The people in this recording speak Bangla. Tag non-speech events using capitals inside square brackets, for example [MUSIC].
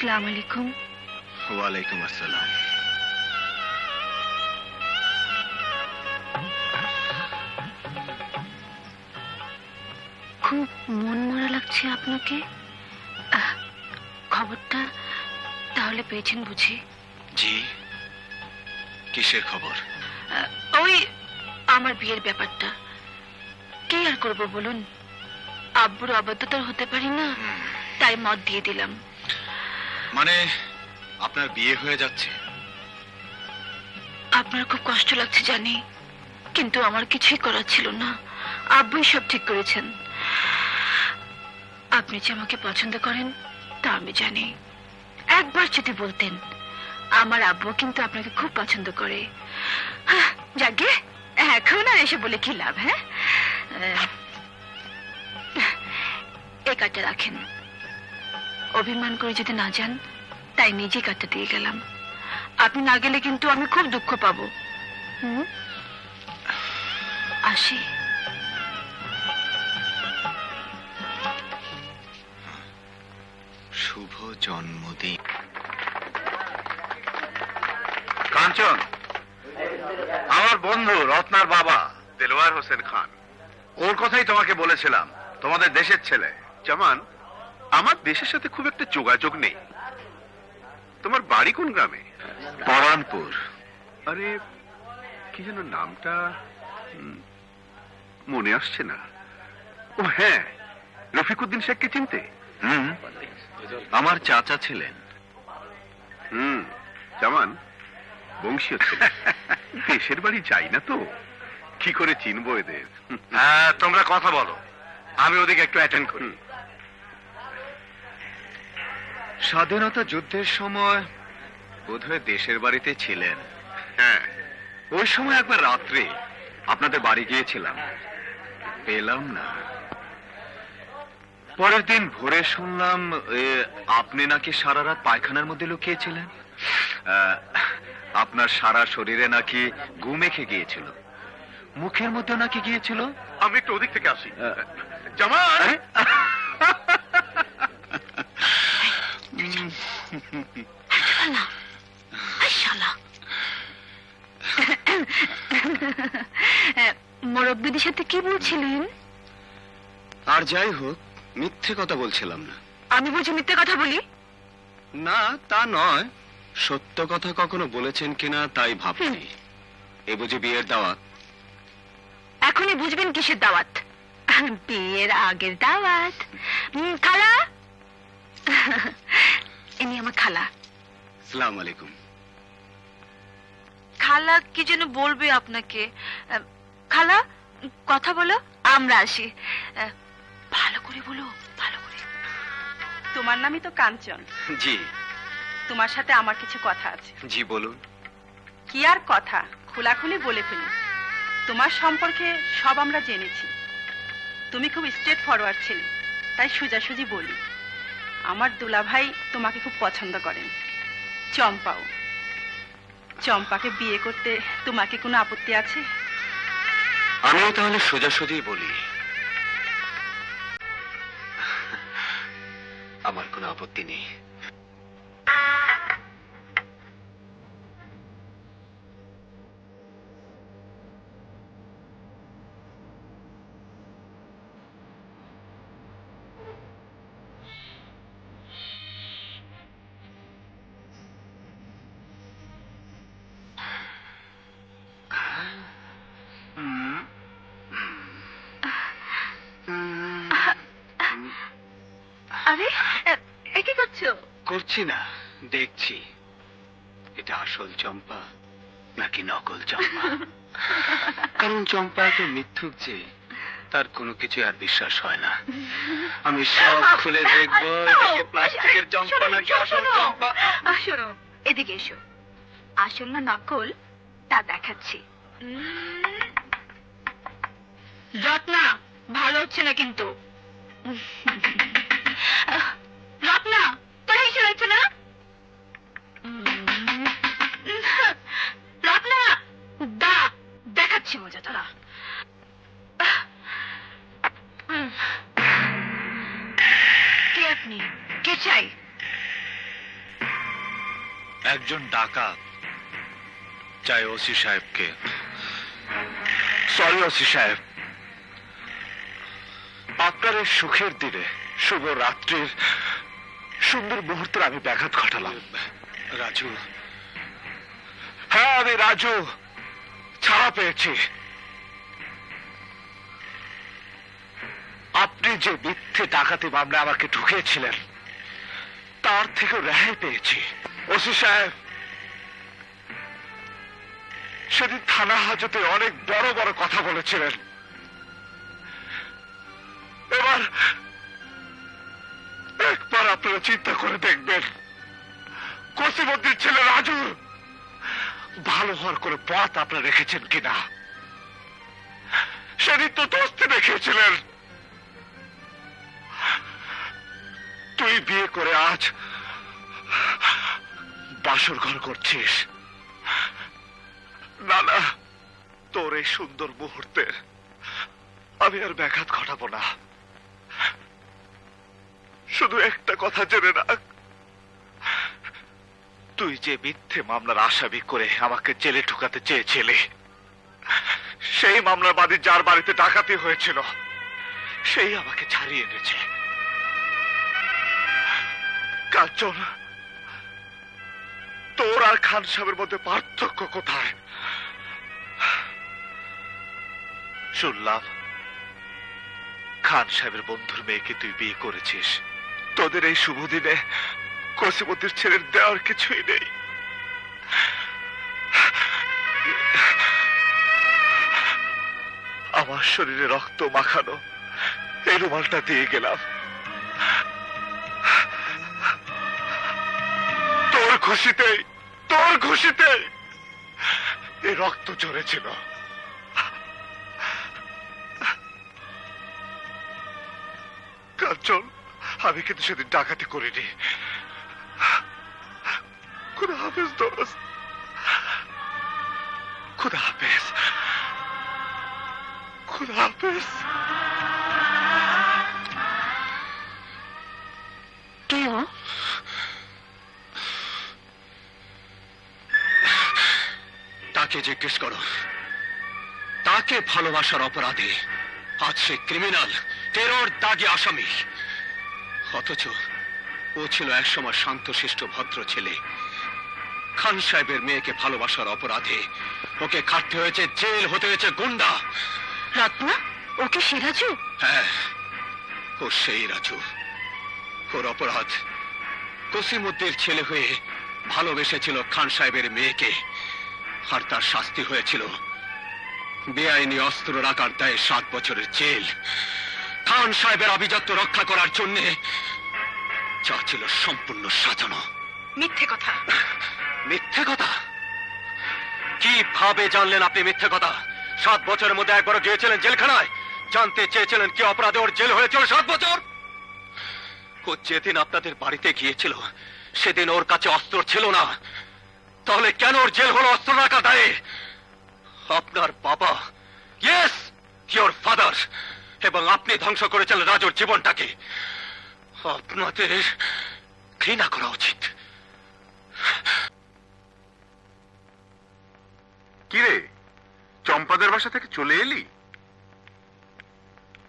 সালাম আলাইকুম। ওয়ালাইকুম আসসালাম। খুব মন মরা লাগছে আপনাকে। খবরটা তাহলে পেয়েছেন বুঝি। জি। কিসের খবর? ওই আমার বিয়ের ব্যাপারটা। কি আর করব বলুন? আব্বুর অবাধ্যতার হতে পারি না। তাই মত দিয়ে দিলাম। মানে আপনার বিয়ে হয়ে যাচ্ছে আপনার খুব কষ্ট লাগছে জানি কিন্তু আমার কিছুই করার ছিল না আব্বুই সব ঠিক করেছেন আপনি যে আমাকে পছন্দ করেন তা আমি জানি একবার যদি বলতেন আমার আব্বু কিন্তু আপনাকে খুব পছন্দ করে যাকে এখন আর এসে বলে কি লাভ হ্যাঁ এই কার্ডটা রাখেন অভিমান করে যদি না যান তাই নিজে কার্ডটা দিয়ে গেলাম। আপনি না গেলে কিন্তু আমি খুব দুঃখ পাবো। হুম? আসি। শুভ জন্মদিন। কাঞ্চন আমার বন্ধু রত্নার বাবা দেলোয়ার হোসেন খান। ওর কথাই তোমাকে বলেছিলাম তোমাদের দেশের ছেলে। জামান আমার দেশের সাথে খুব একটা যোগাযোগ নেই। তোমার বাড়ি কোন গ্রামে? পরানপুর। আরে কি যেন নামটা মনে আসছে না। ও হ্যাঁ রফিকুদ্দিন শেখকে চিনতে? হুম আমার চাচা ছিলেন। হুম জামান বংশীয় দেশের বাড়ি যাই না তো। কি করে চিনবো এদের? হ্যাঁ তোমরা কথা বলো। আমি ওদিকে একটু অ্যাটেন্ড করি। স্বাধীনতা যুদ্ধের সময় বোধহয় দেশের বাড়িতে ছিলেন। হ্যাঁ ওই সময় একবার রাত্রে আপনাদের বাড়ি গিয়েছিলাম। পেলাম না। পরের দিন ভোরে শুনলাম আপনি নাকি সারা রাত পায়খানার মধ্যে লুকিয়েছিলেন? আপনার সারা শরীরে নাকি গু মেখে গিয়েছিল। মুখের মধ্যে নাকি গিয়েছিল? আমি একটু ওদিক থেকে আসি। আহ, জামান আরে? শালা শালা [COUGHS] মুরব্বীদের সাথে কি বলছিলেন? আর যাই হোক মিথ্যে কথা বলছিলাম না। আমি বুঝি মিথ্যে কথা বলি? না তা নয়। সত্য কথা কখনো বলেছেন কিনা তাই ভাবছি। এ বুঝি বিয়ের দাওয়াত? এখনই বুঝবেন কিসের দাওয়াত? বিয়ের আগের দাওয়াত। খালা? ইনি আমার খালা। সালাম আলাইকুম খালা কি যেন বলবে আপনাকে? খালা কথা বলো আমরা আসি। ভালো করে বলো ভালো করে। তোমার নামই তো কাঞ্চন। জি। তোমার সাথে আমার কিছু কথা আছে। জি বলুন। কি আর কথা? খোলাখুলি বলে ফেলি। তোমার সম্পর্কে সব আমরা জেনেছি। তুমি খুব স্ট্রেট ফরওয়ার্ড ছেলে তাই সোজাসুজি বলি। আমার দুলাভাই তোমাকে খুব পছন্দ করেন। চম্পাও। চম্পাকে বিয়ে করতে তোমাকে কোনো আপত্তি আছে? আমিও তাহলে সোজাসুজি বলি। আমার কোনো আপত্তি নেই। আরে এ কি করছ? করছি না দেখছি। এটা আসল চম্পা নাকি নকল চম্পা? [LAUGHS] কারণ চম্পা এত মিথ্যুক যে তার কোনো কিছু আর বিশ্বাস হয় না। আমি সব খুলে দেখব প্লাস্টিকের চম্পা নাকি আসল চম্পা? শোনো এদিকে এসো। আসল না নকল তা দেখাচ্ছি। রত্না ভালো হচ্ছে না কিন্তু। কে আপনি? কে চাই? একজন ডাকাত, চাই ওসি সাহেবকে। সরি ওসি সাহেব। আপনার সুখের দিনে শুভ রাত্রির সুন্দর মুহূর্তের আমি ব্যাঘাত ঘটালাম। রাজু। হ্যাঁ আমি রাজু। ছাড়া পেয়েছি। আপনি যে মিথ্যে ডাকাতি মামলা আমাকে ঢুকিয়েছিলেন তার থেকে রেহাই পেয়েছি। ওসি সাহেব সেদিন থানা হাজতে অনেক বড় বড় কথা বলেছিলেন। এবার আপনারা চিন্তা করে দেখবেন। কসিমদ্দির ছেলে রাজু, ভালো হওয়ার করে পথ আপনারা রেখেছেন কিনা? সেদিন তো দোস্তি দেখিয়েছিলেন। তুই বিয়ে করে আজ বাসর ঘর করছিস। না না, তোর এই সুন্দর মুহূর্তে আমি আর ব্যাঘাত ঘটাবো না। শুধু একটা কথা জেনে রাখ। তুই যে মিথ্যে মামলার আসামি করে আমাকে জেলে ঢুকাতে চেয়েছিলে, সেই মামলার বাদী যার বাড়িতে ডাকাতি হয়েছিল, সেই আমাকে ছাড়িয়ে এনেছে। কাঞ্চন, তোর আর খান সাহেবের মধ্যে পার্থক্য কোথায়? শুনলাম, খান সাহেবের বন্ধুর মেয়েকে তুই বিয়ে করেছিস। তোদের এই শুভ দিনে কসিমতির ছেলের দেওয়ার কিছুই নেই। আমার শরীরে রক্ত মাখানো এই রুমালটা দিয়ে গেলাম। তোর খুশিতে তোর খুশিতে এই রক্ত ঝরেছিল। আমি কিন্তু সেদিন ডাকাতি করিনি। খুদা হাফেজ দোস্ত। খুদা হাফেজ। খুদা হাফেজ। কে ও তাকে জিজ্ঞেস করো। তাকে ভালোবাসার অপরাধে আজ সে ক্রিমিনাল টেরর দাগে আসামি। অথচ ও ছিল একসময় শান্তশিষ্ট ভদ্র ছেলে খান সাহেবের মেয়েকে ভালোবাসার অপরাধে ওকে খাটতে হয়েছে জেল হতে হয়েছে গুন্ডা। রত্না ওকে সিরাজু হ্যাঁ ও সেই রাজু। ওর অপরাধ কসিমুদ্দির ছেলে হয়ে ভালোবেসেছিল খান সাহেবের মেয়েকে আর তার শাস্তি হয়েছিল বেআইনি অস্ত্র রাখার দায়ে সাত বছরের জেল। খান সাহেবের আভিজাত্য রক্ষা করার জন্যে যা ছিল সম্পূর্ণ সাজানো। মিথ্যে কথা। মিথ্যে কথা? কীভাবে জানলেন আপনি মিথ্যে কথা? সাত বছরের মধ্যে একবারও গিয়েছিলেন জেলখানায়। জানতে চেয়েছিলেন কি অপরাধে ওর জেল হয়েছিল সাত বছর? ও যেদিন আপনাদের বাড়িতে গিয়েছিল সেদিন ওর কাছে অস্ত্র ছিল না। তাহলে কেন ওর জেল হলো অস্ত্র রাখা দায়ে? আপনার বাবা ইয়েস ইয়োর ফাদার এবং আপনি ধ্বংস করেছেন রাজুর জীবনটাকে। আপনাদের ঘৃণা করা উচিত। কিরে? চম্পাদের বাসা থেকে চলে এলি?